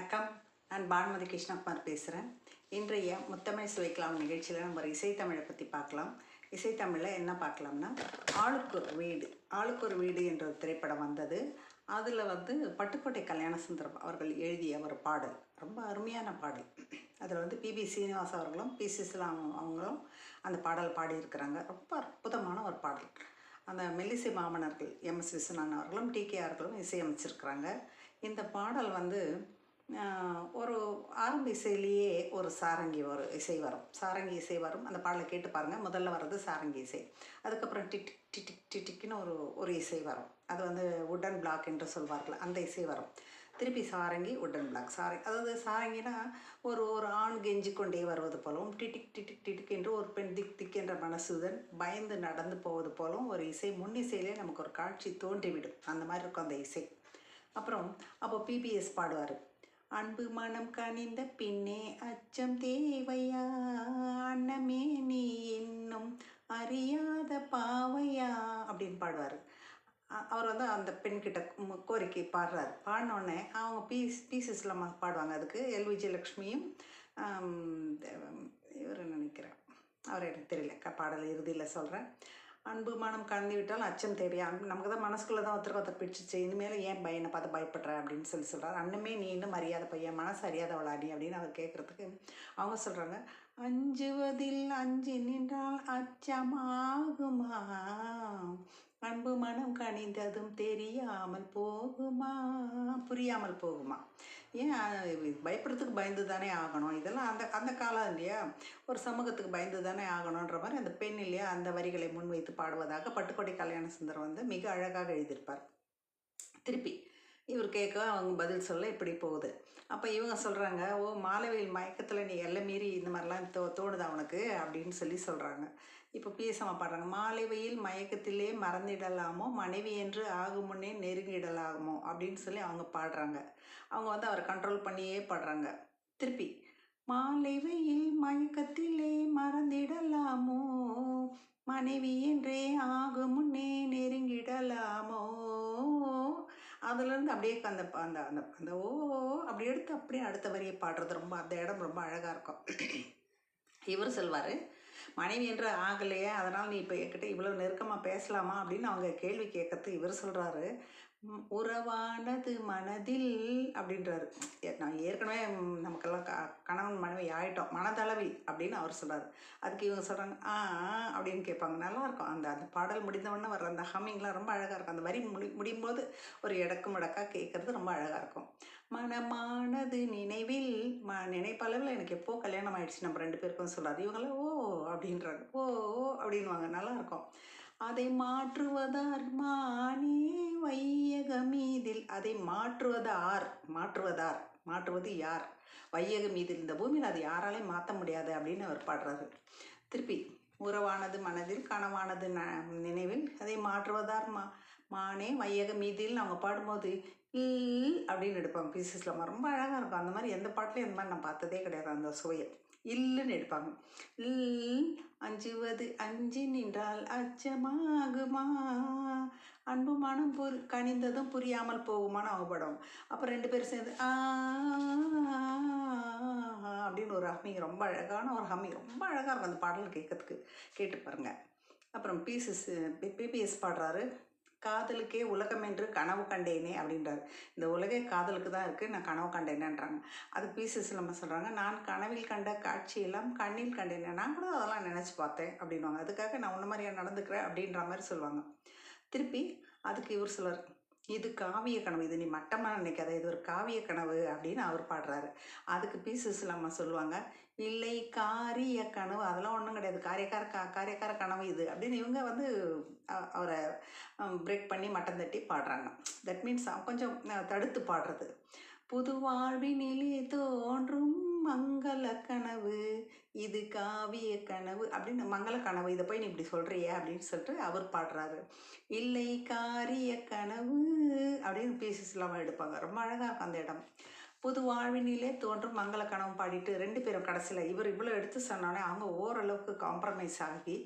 வணக்கம். நான் பானுமதி கிருஷ்ணகுமார் பேசுகிறேன் இன்றைய முத்தமிழ் சுவைக்கலாம் நிகழ்ச்சியில் நம்ம ஒரு இசைத்தமிழை பற்றி பார்க்கலாம். இசைத்தமிழில் என்ன பார்க்கலாம்னா ஆளுக்கு ஒரு வீடு ஆளுக்கு ஒரு வீடு என்ற ஒரு திரைப்படம் வந்தது. அதில் வந்து பட்டுக்கோட்டை கல்யாண சுந்தரம் அவர்கள் எழுதிய ஒரு பாடல் ரொம்ப அருமையான பாடல். அதில் வந்து பிபி சீனிவாஸ் அவர்களும் பி. சிஸ்லாம் அவங்களும் அந்த பாடல் பாடியிருக்கிறாங்க. ரொம்ப அற்புதமான ஒரு பாடல். அந்த மெல்லிசை மாமனர்கள் எம். எஸ். விஸ்வநாதன் அவர்களும் டிகேஆர்களும் இசையமைச்சிருக்கிறாங்க. இந்த பாடல் வந்து ஒரு ஆரம்ப இசையிலேயே ஒரு சாரங்கி ஒரு இசை வரும். சாரங்கி இசை வரும். அந்த பாடலை கேட்டு பாருங்கள் முதல்ல வர்றது சாரங்கி இசை. அதுக்கப்புறம் டிக் டிக் டிட்டிக்னு ஒரு ஒரு இசை வரும். அது வந்து உடன் பிளாக் என்று சொல்வார்கள். அந்த இசை வரும். திருப்பி சாரங்கி உடன் பிளாக் சாரங்கி அதாவது சாரங்கினா ஒரு ஒரு ஆண் கெஞ்சி கொண்டே வருவது போலவும் டிடிக் டிடிக் டிடிக் என்று ஒரு பெண் திக் திக் என்ற மனசுதன் பயந்து நடந்து போவது போலவும் ஒரு இசை முன்னிசையிலே நமக்கு ஒரு காட்சி தோன்றிவிடும். அந்த மாதிரி இருக்கும் அந்த இசை. அப்புறம் அப்போ பிபிஎஸ் பாடுவார். அன்பு மனம் கனிந்த பின்னே அச்சம் தேவையா? அன்னமே நீ இன்னும் அறியாத பாவையா? அப்படின்னு பாடுவார். அவர் வந்து அந்த பெண்கிட்ட கோரிக்கை பாடுறாரு. பாடினோடனே அவங்க பீஸ் பீசஸில் பாடுவாங்க. அதுக்கு எல் விஜயலக்ஷ்மியும் இவர் நினைக்கிறேன். அவர் எனக்கு தெரியல. க- பாடல் இறுதியில் சொல்கிறேன் அன்பு மனம் கலந்து விட்டால் அச்சம் தேவையா நமக்கு தான் மனசுக்குள்ளே தான் ஒருத்தருக்கு ஒருத்தர் பிடிச்சிச்சு இனிமேல் ஏன் பையனை பார்த்து பயப்படுற அப்படின்னு சொல்லி சொல்கிறார் அண்ணமே நீ இன்னும் மரியாதை பையன். மனசு அறியாதவளா விளாடி அப்படின்னு அவர் கேட்குறதுக்கு அவங்க சொல்கிறாங்க அஞ்சுவதில் அஞ்சு நின்றால் அச்சமாகுமா? அன்பு மனம் கனிந்ததும் தெரியாமல் போகுமா? புரியாமல் போகுமா? ஏன் பயப்படுறதுக்கு பயந்து தானே ஆகணும்? இதெல்லாம் அந்த அந்த காலம் இல்லையா? ஒரு சமூகத்துக்கு பயந்து தானே ஆகணுன்ற மாதிரி அந்த பெண் இல்லையா? அந்த வரிகளை முன்வைத்து பாடுவதாக பட்டுக்கோட்டை கல்யாண சுந்தரம் வந்து மிக அழகாக எழுதியிருப்பார். திருப்பி இவர் கேட்க அவங்க பதில் சொல்ல இப்படி போகுது. அப்போ இவங்க சொல்கிறாங்க ஓ மாலவையில் மயக்கத்தில் நீ எல்லை மீறி இந்த மாதிரிலாம் தோ தோணுதா அவனுக்கு அப்படின்னு சொல்லி சொல்கிறாங்க இப்போ பிஎஸ்எம்மா பாடுறாங்க மாலை வெயில் மயக்கத்திலே மறந்திடலாமோ மனைவி என்று ஆகும் முன்னே நெருங்கிடலாமோ அப்படின்னு சொல்லி அவங்க பாடுறாங்க. அவங்க வந்து அவரை கண்ட்ரோல் பண்ணியே பாடுறாங்க. திருப்பி மாலை வெயில் மயக்கத்திலே மறந்திடலாமோ மனைவி என்றே ஆகும் முன்னே நெருங்கிடலாமோ அதுலேருந்து அப்படியே அந்த அந்த அந்த அந்த ஓ அப்படி எடுத்து அப்படியே அடுத்த வரியை பாடுறது ரொம்ப அந்த இடம் ரொம்ப அழகாக இருக்கும். இவர் சொல்வார் மனைவி என்று ஆகலையே அதனால் நீ இப்போ என்கிட்ட இவ்வளோ நெருக்கமாக பேசலாமா அப்படின்னு அவங்க கேள்வி கேட்கறது இவர் சொல்கிறாரு உறவானது மனதில் அப்படின்றாரு. ஏ- நான் ஏற்கனவே நமக்கெல்லாம் க கணவன் மனைவி ஆயிட்டோம் மனதளவில் அப்படின்னு அவர் சொல்கிறார் அதுக்கு இவங்க சொல்கிறாங்க ஆ அப்படின்னு கேட்பாங்க. நல்லாயிருக்கும் அந்த அந்த பாடல் முடிந்தவொடனே வர்ற அந்த ஹம்மிங்லாம் ரொம்ப அழகாக இருக்கும். அந்த வரி முடி முடியும் போது ஒரு இடக்கு மடக்காக கேட்குறது ரொம்ப அழகாக இருக்கும். மனமானது நினைவே ம நினைப்பளவில் எனக்கு எப்போ கல்யாணம் ஆகிடுச்சு நம்ம ரெண்டு பேருக்கும் சொல்லாது. இவங்களாம் ஓ அப்படின்றாங்க. ஓ ஓ அப்படின்வாங்க நல்லாயிருக்கும். அதை மாற்றுவதார் மானே வையகம் மீதில் அதை மாற்றுவதார் மாற்றுவதார் மாற்றுவது யார்? வையகம் மீதில் இந்த பூமியில் அது யாராலையும் மாற்ற முடியாது அப்படின்னு அவர் பாடுறாரு. திருப்பி உறவானது மனதில் கனவானது ந நினைவில். அதை மாற்றுவதார் மா மானே வையக மீதியில் அவங்க பாடும்போது இல் அப்படின்னு எடுப்பாங்க. பீசஸில் ரொம்ப அழகாக இருக்கும். அந்த மாதிரி எந்த பாட்டிலையும் இந்த மாதிரி நான் பார்த்ததே கிடையாது. அந்த சுவையை. இல்லுன்னு எடுப்பாங்க. இல் அஞ்சுவது அஞ்சு நின்றால் அச்சமாகுமா? அன்பு மனம் புரி கனிந்ததும் புரியாமல் போகுமான்னு அவங்க அப்புறம் ரெண்டு பேரும் சேர்ந்து ஆ அப்படின்னு ஒரு ஹம்மிங் ரொம்ப அழகான ஒரு ஹம்மிங் ரொம்ப அழகாக இருக்கும் அந்த பாடல் கேட்கறதுக்கு. கேட்டு பாருங்கள் அப்புறம் பிசிஎஸ் பிபிஎஸ் பாடுறாரு. காதலுக்கே உலகம் என்று கனவு கண்டேனே அப்படின்றாரு. இந்த உலகே காதலுக்கு தான் இருக்குது நான் கனவு கண்டேனேன்றாங்க அது பீசஸ் நம்ம சொல்கிறாங்க நான் கனவில் கண்ட காட்சியெல்லாம் கண்ணில் கண்டேனே. நான் கூட அதெல்லாம் நினச்சி பார்த்தேன் அப்படின்வாங்க அதுக்காக நான் உன்ன மாதிரியா நடந்துக்கிறேன் அப்படின்ற மாதிரி சொல்லுவாங்க. திருப்பி அதுக்கு இவர் சொல்வார் இது காவிய கனவு. இது நீ மட்டமாக நினைக்காத. இது ஒரு காவிய கனவு அப்படின்னு அவர் பாடுறாரு. அதுக்கு பீசஸ் அம்மா சொல்லுவாங்க இல்லை காரிய கனவு. அதெல்லாம் ஒன்றும் கிடையாது. காரியக்கார கா காரியக்கார கனவு இது அப்படின்னு இவங்க வந்து அவரை பிரேக் பண்ணி மட்டம் தட்டி பாடுறாங்க. தட் மீன்ஸ் கொஞ்சம் தடுத்து பாடுறது. புது வாழ்வினிலே தோன்றும் மங்கள கனவு இது காவிய கனவு அப்படின்னு மங்கள கனவு இதை போய் நீ இப்படி சொல்கிறியே அப்படின்னு சொல்லிட்டு அவர் பாடுறாரு. இல்லை காரிய கனவு அப்படின்னு பீசஸ் இல்லாமல் எடுப்பாங்க. ரொம்ப அழகாக இருக்கும் அந்த இடம். புது வாழ்வினிலே தோன்றும் மங்கள கனவு பாடிட்டு ரெண்டு பேரும் கடைசியில் இவர் இவ்வளோ எடுத்து சொன்னோன்னே அவங்க ஓரளவுக்கு காம்ப்ரமைஸ் ஆகி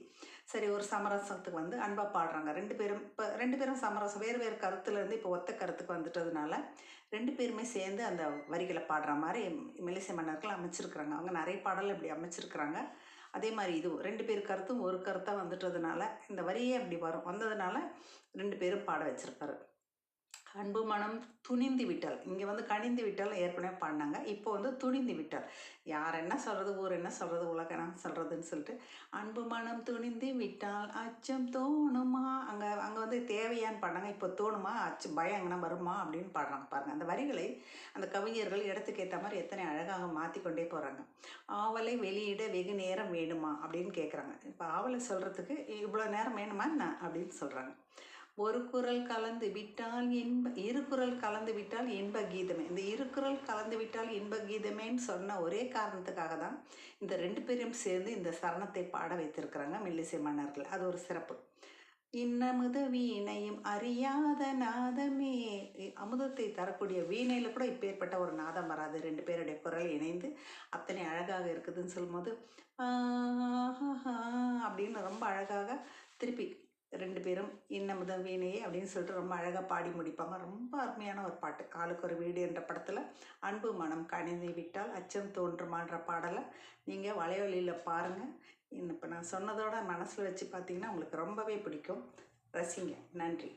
சரி ஒரு சமரசத்துக்கு வந்து அன்பாக பாடுறாங்க. ரெண்டு பேரும் இப்போ ரெண்டு பேரும் சமரசம் வேறு வேறு கருத்துலேருந்து இப்போ ஒத்த கருத்துக்கு வந்துட்டதுனால ரெண்டு பேருமே சேர்ந்து அந்த வரிகளை பாடுற மாதிரி மெலிசை மன்னர்கள் அமைச்சிருக்கிறாங்க. அவங்க நிறைய பாடல் இப்படி அமைச்சிருக்கிறாங்க. அதே மாதிரி இது ரெண்டு பேர் கருத்தும் ஒரு கருத்தாக வந்துட்டதுனால இந்த வரியே அப்படி வரும். வந்ததுனால ரெண்டு பேரும் பாட வச்சுருப்பாரு. அன்பு மனம் துணிந்து விட்டால். இங்கே வந்து கணிந்து விட்டல் ஏற்கனவே பண்ணாங்க. இப்போ வந்து துணிந்து விட்டால். யார் என்ன சொல்கிறது ஊர் என்ன சொல்கிறது உலகம் என்ன சொல்கிறதுன்னு சொல்லிட்டு அன்பு மனம் துணிந்து விட்டால் அச்சம் தோணுமா? அங்கே அங்கே வந்து தேவையான்னு பண்ணாங்க இப்போ தோணுமா? அச்சம் பயம் எங்கன்னா வருமா அப்படின்னு பாடுறாங்க. பாருங்கள் அந்த வரிகளை அந்த கவிஞர்கள் இடத்துக்கு ஏற்ற மாதிரி எத்தனை அழகாக மாற்றி கொண்டே போகிறாங்க ஆவலை வெளியிட வெகு நேரம் வேணுமா அப்படின்னு கேட்குறாங்க இப்போ ஆவலை சொல்கிறதுக்கு இவ்வளோ நேரம் வேணுமா என்ன அப்படின்னு சொல்கிறாங்க ஒரு குரல் கலந்து விட்டால் இன்ப இரு குரல் கலந்து விட்டால் இன்ப கீதமே இந்த இரு குரல் கலந்து விட்டால் இன்ப கீதமேன்னு சொன்ன ஒரே காரணத்துக்காக தான் இந்த ரெண்டு பேரும் சேர்ந்து இந்த சரணத்தை பாட வைத்திருக்கிறாங்க மெல்லிசை மன்னர்கள். அது ஒரு சிறப்பு. இன்னமுத வீணையும் அறியாத நாதமே. அமுதத்தை தரக்கூடிய வீணையில் கூட இப்பேற்பட்ட ஒரு நாதம் வராது. ரெண்டு பேருடைய குரல் இணைந்து அத்தனை அழகாக இருக்குதுன்னு சொல்லும்போது ஆஹா அப்படின்னு ரொம்ப அழகாக திருப்பி ரெண்டு பேரும் இன்னமுதம் வீணையே அப்படின்னு சொல்லிட்டு ரொம்ப அழகாக பாடி முடிப்பாங்க. ரொம்ப அருமையான ஒரு பாட்டு. காலுக்கு ஒரு வீடு என்ற படத்தில் அன்பு மனம் கணிந்து விட்டால் அச்சம் தோன்றுமான்ற பாடலை நீங்கள் வலைவலியில் பாருங்கள் இப்போ நான் சொன்னதோட மனசில் வச்சு பார்த்தீங்கன்னா உங்களுக்கு ரொம்பவே பிடிக்கும். ரசிங்க. நன்றி.